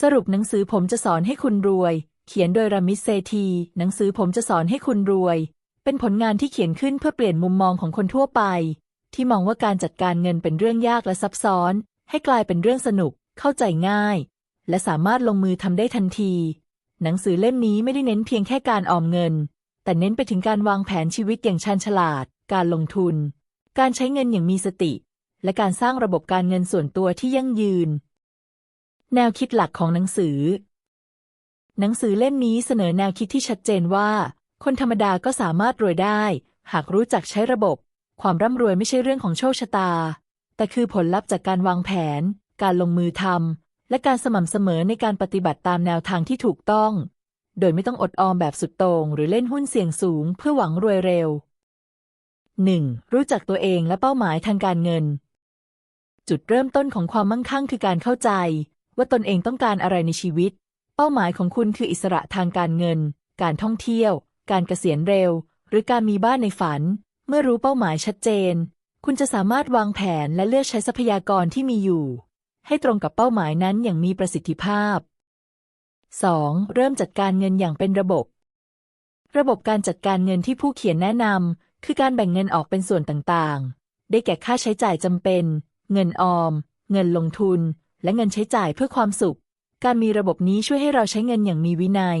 สรุปหนังสือผมจะสอนให้คุณรวย เขียนโดยรามิสเซที หนังสือผมจะสอนให้คุณรวย เป็นผลงานที่เขียนขึ้นเพื่อเปลี่ยนมุมมองของคนทั่วไป ที่มองว่าการจัดการเงินเป็นเรื่องยากและซับซ้อน ให้กลายเป็นเรื่องสนุก เข้าใจง่าย และสามารถลงมือทำได้ทันที หนังสือเล่มนี้ไม่ได้เน้นเพียงแค่การออมเงิน แต่เน้นไปถึงการวางแผนชีวิตอย่างชาญฉลาด การลงทุน การใช้เงินอย่างมีสติ และการสร้างระบบการเงินส่วนตัวที่ยั่งยืน แนวคิดหลักของหนังสือ หนังสือเล่มนี้เสนอแนวคิดที่ชัดเจนว่า คนธรรมดาก็สามารถรวยได้ หากรู้จักใช้ระบบ ความร่ำรวยไม่ใช่เรื่องของโชคชะตา แต่คือผลลัพธ์จากการวางแผน การลงมือทำและการสม่ำเสมอในการปฏิบัติตามแนวทางที่ถูกต้อง โดยไม่ต้องอดออมแบบสุดโต่งหรือเล่นหุ้นเสี่ยงสูงเพื่อหวังรวยเร็ว 1. รู้จักตัวเองและเป้าหมายทางการเงิน จุดเริ่มต้นของความมั่งคั่งคือการเข้าใจ ว่าตนเองต้องการอะไรในชีวิต เป้าหมายของคุณคืออิสระทางการเงิน การท่องเที่ยว การเกษียณเร็ว หรือการมีบ้านในฝัน เมื่อรู้เป้าหมายชัดเจน คุณจะสามารถวางแผนและเลือกใช้ทรัพยากรที่มีอยู่ ให้ตรงกับเป้าหมายนั้นอย่างมีประสิทธิภาพ 2. เริ่มจัดการเงินอย่างเป็นระบบ ระบบการจัดการเงินที่ผู้เขียนแนะนำคือการแบ่งเงินออกเป็นส่วนต่างๆ ได้แก่ค่าใช้จ่ายจำเป็น เงินออม เงินลงทุน และเงินใช้จ่ายเพื่อความสุข การมีระบบนี้ช่วยให้เราใช้เงินอย่างมีวินัย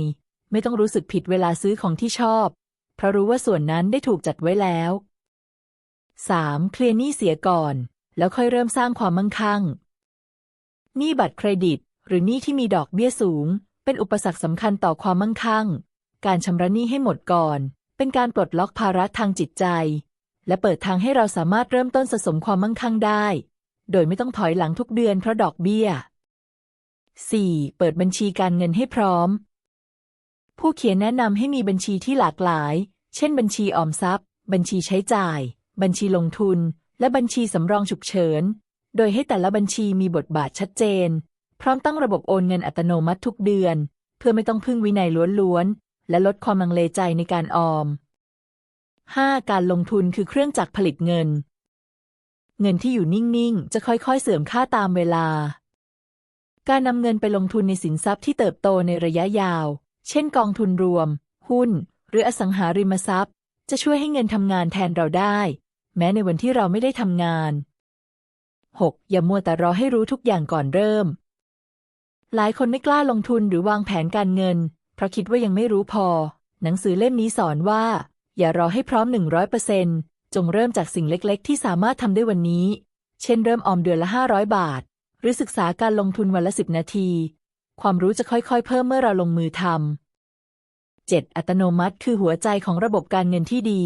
ไม่ต้องรู้สึกผิดเวลาซื้อของที่ชอบ เพราะรู้ว่าส่วนนั้นได้ถูกจัดไว้แล้ว 3. เคลียร์หนี้เสียก่อน แล้วค่อยเริ่มสร้างความมั่งคั่งหนี้บัตรเครดิต หรือหนี้ที่มีดอกเบี้ยสูง เป็นอุปสรรคสำคัญต่อความมั่งคั่ง การชำระหนี้ให้หมดก่อน เป็นการปลดล็อกภาระทางจิตใจ และเปิดทางให้เราสามารถเริ่มต้นสะสมความมั่งคั่งได้ โดยไม่ต้องถอยหลังทุกเดือนเพราะดอกเบี้ย 4. เปิดบัญชีการเงินให้พร้อม ผู้เขียนแนะนำให้มีบัญชีที่หลากหลาย เช่น บัญชีออมทรัพย์ บัญชีใช้จ่าย บัญชีลงทุน และบัญชีสำรองฉุกเฉิน โดยให้แต่ละบัญชีมีบทบาทชัดเจน พร้อมตั้งระบบโอนเงินอัตโนมัติทุกเดือน เพื่อไม่ต้องพึ่งวินัยล้วนๆ และลดความลังเลใจในการออม 5. การลงทุนคือเครื่องจักรผลิตเงิน เงินที่อยู่นิ่ง ๆ จะค่อย ๆ เสื่อมค่าตามเวลา การนำเงินไปลงทุนในสินทรัพย์ที่เติบโตในระยะยาว เช่นกองทุนรวม หุ้น หรืออสังหาริมทรัพย์ จะช่วยให้เงินทำงานแทนเราได้ แม้ในวันที่เราไม่ได้ทำงาน 6. อย่ามัวแต่รอให้รู้ทุกอย่างก่อนเริ่ม หลายคนไม่กล้าลงทุนหรือวางแผนการเงิน เพราะคิดว่ายังไม่รู้พอ หนังสือเล่มนี้สอนว่า อย่ารอให้พร้อม100% จงเริ่มจากสิ่งเล็กๆ ที่สามารถทำได้วันนี้ เช่นเริ่มออมเดือนละ 500 บาท หรือศึกษาการลงทุนวันละ 10 นาที ความรู้จะค่อยๆ เพิ่มเมื่อเราลงมือทำ 7. อัตโนมัติคือหัวใจของระบบการเงินที่ดี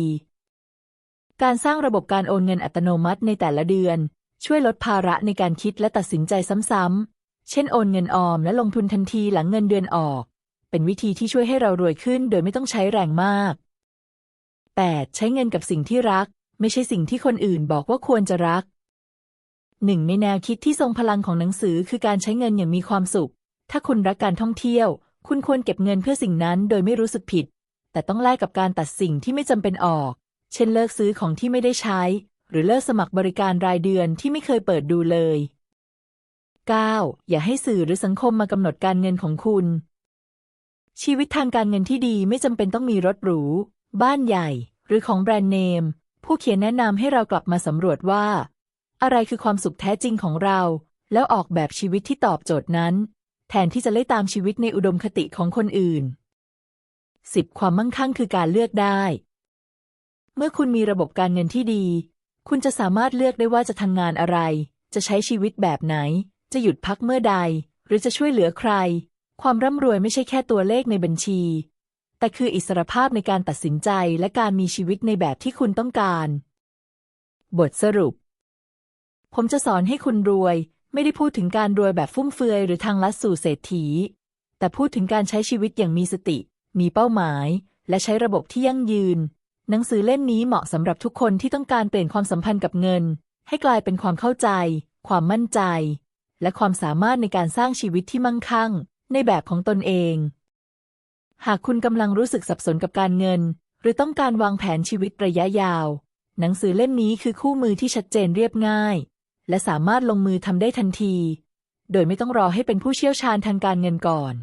การสร้างระบบการโอนเงินอัตโนมัติในแต่ละเดือน ช่วยลดภาระในการคิดและตัดสินใจซ้ำๆ เช่นโอนเงินออมและลงทุนทันทีหลังเงินเดือนออก เป็นวิธีที่ช่วยให้เรารวยขึ้นโดยไม่ต้องใช้แรงมาก 8. ใช้เงินกับสิ่งที่รัก ไม่ใช่สิ่งที่คนอื่นบอกว่าควรจะรักหนึ่งในแนวคิดที่ทรงพลังของหนังสือคือการใช้เงินอย่างมีความสุข ถ้าคุณรักการท่องเที่ยว คุณควรเก็บเงินเพื่อสิ่งนั้นโดยไม่รู้สึกผิด แต่ต้องแลกกับการตัดสิ่งที่ไม่จำเป็นออก เช่นเลิกซื้อของที่ไม่ได้ใช้ หรือเลิกสมัครบริการรายเดือนที่ไม่เคยเปิดดูเลย 9. อย่าให้สื่อหรือสังคมมากำหนดการเงินของคุณ ชีวิตทางการเงินที่ดีไม่จำเป็นต้องมีรถหรู บ้านใหญ่ หรือของแบรนด์เนม ผู้เขียนแนะนำให้เรากลับมาสำรวจว่า อะไรคือความสุขแท้จริงของเรา แล้วออกแบบชีวิตที่ตอบโจทย์นั้น แทนที่จะไล่ตามชีวิตในอุดมคติของคนอื่น 10. ความมั่งคั่งคือการเลือกได้ เมื่อคุณมีระบบการเงินที่ดี คุณจะสามารถเลือกได้ว่าจะทำงานอะไร จะใช้ชีวิตแบบไหน จะหยุดพักเมื่อใด หรือจะช่วยเหลือใคร ความร่ำรวยไม่ใช่แค่ตัวเลขในบัญชี แต่คืออิสรภาพในการตัดสินใจและการมีชีวิตในแบบที่คุณต้องการ บทสรุป ผมจะสอนให้คุณรวย ไม่ได้พูดถึงการรวยแบบฟุ่มเฟือยหรือทางลัดสู่เศรษฐี แต่พูดถึงการใช้ชีวิตอย่างมีสติ มีเป้าหมาย และใช้ระบบที่ยั่งยืน หนังสือเล่มนี้เหมาะสำหรับทุกคนที่ต้องการเปลี่ยนความสัมพันธ์กับเงิน ให้กลายเป็นความเข้าใจ ความมั่นใจ และความสามารถในการสร้างชีวิตที่มั่งคั่ง ในแบบของตนเอง หากคุณกำลังรู้สึกสับสนกับการเงิน หรือต้องการวางแผนชีวิตระยะยาว หนังสือเล่มนี้คือคู่มือที่ชัดเจนเรียบง่าย และสามารถลงมือทำได้ทันที โดยไม่ต้องรอให้เป็นผู้เชี่ยวชาญทางการเงินก่อน